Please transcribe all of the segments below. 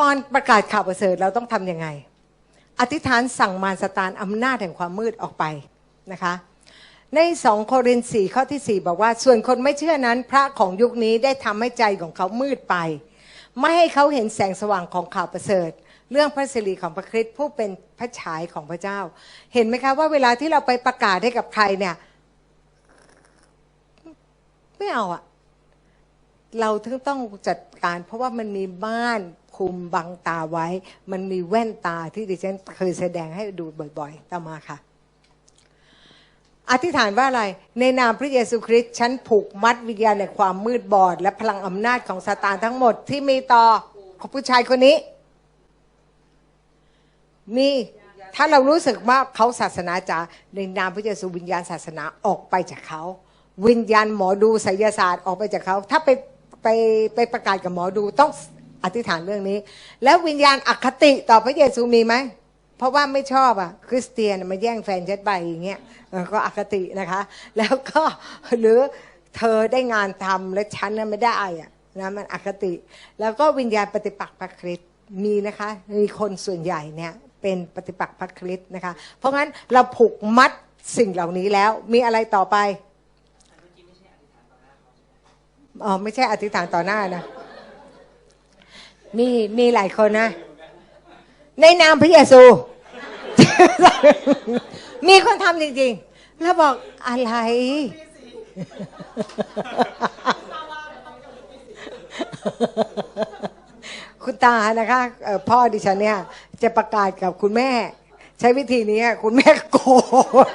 ก่อนประกาศข่าวประเสริฐเราต้องทำยังไง อธิษฐานสั่งมารสตานอำนาจแห่งความมืดออกไปนะคะในสองโครินธ์สี่ข้อที่4บอกว่า ส่วนคนไม่เชื่อนั้น พระของยุคนี้ได้ทำให้ใจของเขามืดไป ไม่ให้เขาเห็นแสงสว่างของข่าวประเสริฐ เรื่องพระสิริของพระคริสต์ผู้เป็นพระฉายของพระเจ้า เห็นไหมคะว่าเวลาที่เราไปประกาศให้กับใครเนี่ยไม่เอาอะเราถึงต้องจัดการเพราะว่ามันมีบ้าน คุมบังตาไว้ มันมีแว่นตาที่ดิฉันเคยแสดงให้ดูบ่อยๆต่อมาค่ะ อธิษฐานว่าอะไร ในนามพระเยซูคริสต์ฉันผูกมัดวิญญาณในความมืดบอด และพลังอำนาจของซาตานทั้งหมดที่มีต่อผู้ชายคนนี้ มีถ้าเรารู้สึกว่าเขาศาสนาจ๋าในนามพระเยซูวิญญาณศาสนาออกไปจากเขา วิญญาณหมอดูไสยศาสตร์ออกไปจากเขา ถ้าไปไปไปประกาศกับหมอดูต้อง อธิษฐานเรื่องนี้ แล้ววิญญาณอคติต่อพระเยซูมีไหมเพราะว่าไม่ชอบอะ คริสเตียนมาแย่งแฟนฉันไปอย่างเงี้ยก็อคตินะคะ แล้วก็หรือเธอได้งานทำและฉันน่ะไม่ได้อะนะมันอคติ แล้วก็วิญญาณปฏิปักษ์พระคริสต์มีนะคะ มีคนส่วนใหญ่เนี่ยเป็นปฏิปักษ์พระคริสต์นะคะ เพราะงั้นเราผูกมัดสิ่งเหล่านี้แล้วมีอะไรต่อไปอ๋อไม่ใช่อธิษฐานต่อหน้านะ มีมีหลายคนนะ ในนามพระเยซู มีคนทำจริงๆ แล้วบอกอะไร คุณตานะคะพ่อดิฉันเนี่ย จะประกาศกับคุณแม่ ใช้วิธีนี้คุณแม่โกรธ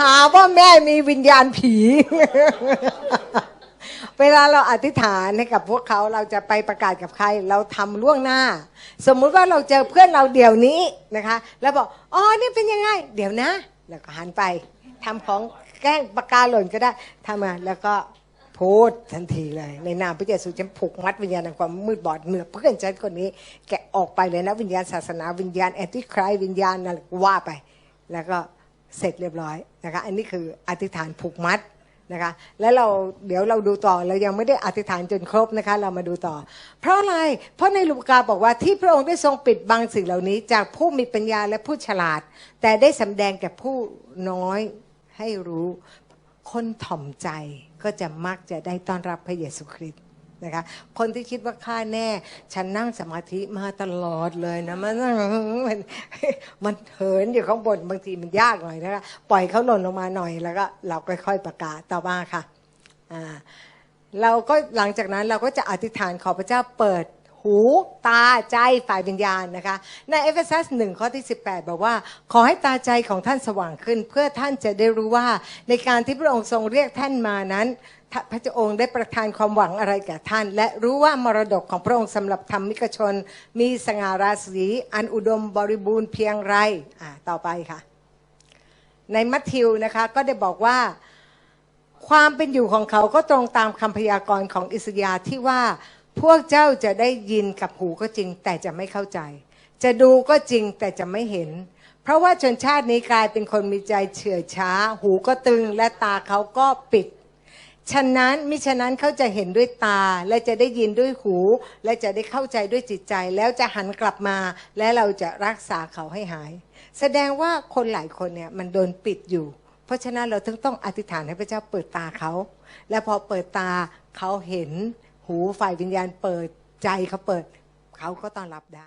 หาว่าแม่มีวิญญาณผี เวลาเราอธิษฐานให้กับพวกเขาเราจะไปประกาศกับใคร เราทำล่วงหน้า สมมุติว่าเราเจอเพื่อนเราเดี๋ยวนี้นะคะ แล้วบอกอ๋อนี่เป็นยังไง เดี๋ยวนะ แล้วก็หันไปทำของแกล้งปากกาหล่นก็ได้ทำมาแล้วก็พูดทันทีเลย ในนามพระเยซูฉันผูกมัดวิญญาณแห่งความมืดบอดเหนือเพื่อนฉันคนนี้ แกออกไปเลยนะ วิญญาณศาสนาวิญญาณแอนติครายวิญญาณอะไรว่าไป แล้วก็เสร็จเรียบร้อยนะคะ อันนี้คืออธิษฐานผูกมัด นะคะแล้วเราเดี๋ยวเราดูต่อเรายังไม่ได้อธิษฐานจนครบนะคะเรามาดูต่อ เพราะอะไรเพราะในลูกาบอกว่าที่พระองค์ได้ทรงปิดบังสิ่งเหล่านี้ จากผู้มีปัญญาและผู้ฉลาด แต่ได้สำแดงแก่ผู้น้อยให้รู้ คนถ่อมใจก็จะมักจะได้ต้อนรับพระเยซูคริสต์ นะคะ คนที่คิดว่าข้าแน่ ฉันนั่งสมาธิมาตลอดเลยนะมันมันมันเหินอยู่ข้างบนบางทีมันยากหน่อยนะคะปล่อยเขาหล่นลงมาหน่อยแล้วก็เราค่อยๆประกาศต่อมาค่ะอ่าเราก็หลังจากนั้นเราก็จะอธิษฐานขอพระเจ้าเปิด หูตาใจฝ่ายวิญญาณนะคะ ในเอเฟซัสหนึ่งข้อที่ 18 บอกว่า ขอให้ตาใจของท่านสว่างขึ้น เพื่อท่านจะได้รู้ว่าในการที่พระองค์ทรงเรียกท่านมานั้นพระเจ้าองค์ได้ประทานความหวังอะไรแก่ท่าน และรู้ว่ามรดกของพระองค์สำหรับธรรมิกชน มีสง่าราศีอันอุดมบริบูรณ์เพียงไรอ่าต่อไปค่ะ ในมัทธิวนะคะก็ได้บอกว่าความเป็นอยู่ของเขาก็ตรงตามคำพยากรณ์ของอิสยาห์ที่ว่า พวกเจ้าจะได้ยินกับหูก็จริงแต่จะไม่เข้าใจ จะดูก็จริงแต่จะไม่เห็น เพราะว่าชนชาตินี้กลายเป็นคนมีใจเฉื่อยช้า หูก็ตึงและตาเขาก็ปิด ฉะนั้นมิฉะนั้นเขาจะเห็นด้วยตาและจะได้ยินด้วยหู และจะได้เข้าใจด้วยจิตใจ แล้วจะหันกลับมา และเราจะรักษาเขาให้หาย แสดงว่าคนหลายคนเนี่ยมันโดนปิดอยู่ เพราะฉะนั้นเราถึงต้องอธิษฐานให้พระเจ้าเปิดตาเขา และพอเปิดตาเขาเห็น หูฝ่ายวิญญาณเปิดใจเขาเปิด เขาก็ต้อนรับได้